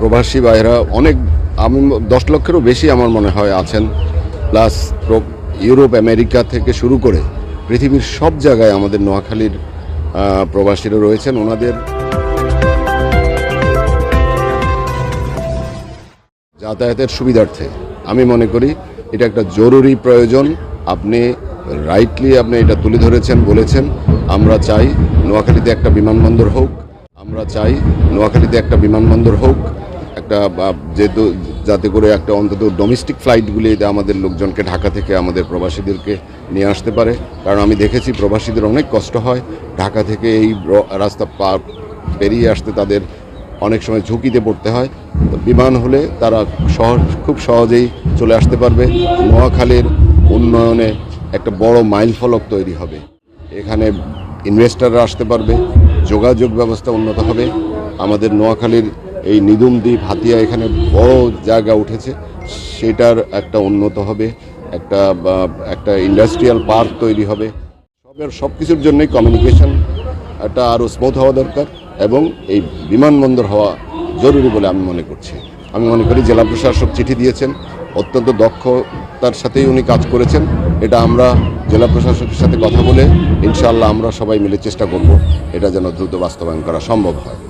প্রবাসী ভাইরা অনেক, আমি দশ লক্ষেরও বেশি আমার মনে হয় আছেন। প্লাস ইউরোপ, আমেরিকা থেকে শুরু করে পৃথিবীর সব জায়গায় আমাদের নোয়াখালীর প্রবাসীরা রয়েছেন ওনাদের। যাতায়াতের সুবিধার্থে আমি মনে করি এটা একটা জরুরি প্রয়োজন। আপনি রাইটলি আপনি এটা তুলে ধরেছেন, বলেছেন। আমরা চাই নোয়াখালীতে একটা বিমানবন্দর হোক। আমরা চাই নোয়াখালীতে একটা বিমানবন্দর হোক। একটা যেহেতু যাতে করে একটা অন্তত ডোমেস্টিক ফ্লাইটগুলিতে আমাদের লোকজনকে ঢাকা থেকে আমাদের প্রবাসীদেরকে নিয়ে আসতে পারে। কারণ আমি দেখেছি প্রবাসীদের অনেক কষ্ট হয়। ঢাকা থেকে এই রাস্তা পার পেরিয়ে আসতে তাদের অনেক সময় ঝুঁকিতে পড়তে হয়। তো বিমান হলে তারা সহজ খুব সহজেই চলে আসতে পারবে। নোয়াখালীর উন্নয়নে একটা বড় মাইল ফলক তৈরি হবে। এখানে ইনভেস্টাররা আসতে পারবে। যোগাযোগ ব্যবস্থা উন্নত হবে। আমাদের নোয়াখালীর এই নিদুম দ্বীপ হাতিয়া এখানে বড় জায়গা উঠেছে। সেটার একটা উন্নত হবে, একটা একটা ইন্ডাস্ট্রিয়াল পার্ক তৈরি হবে। সবের সব কিছুর জন্যই কমিউনিকেশন একটা আরও স্মুথ হওয়া দরকার এবং এই বিমানবন্দর হওয়া জরুরি বলে আমি মনে করছি। আমি মনে করি জেলা প্রশাসক চিঠি দিয়েছেন, অত্যন্ত দক্ষতার সাথেই উনি কাজ করেছেন। এটা আমরা জেলা প্রশাসকের সাথে কথা বলে ইনশাআল্লাহ আমরা সবাই মিলে চেষ্টা করব, এটা যেন দ্রুত বাস্তবায়ন করা সম্ভব হয়।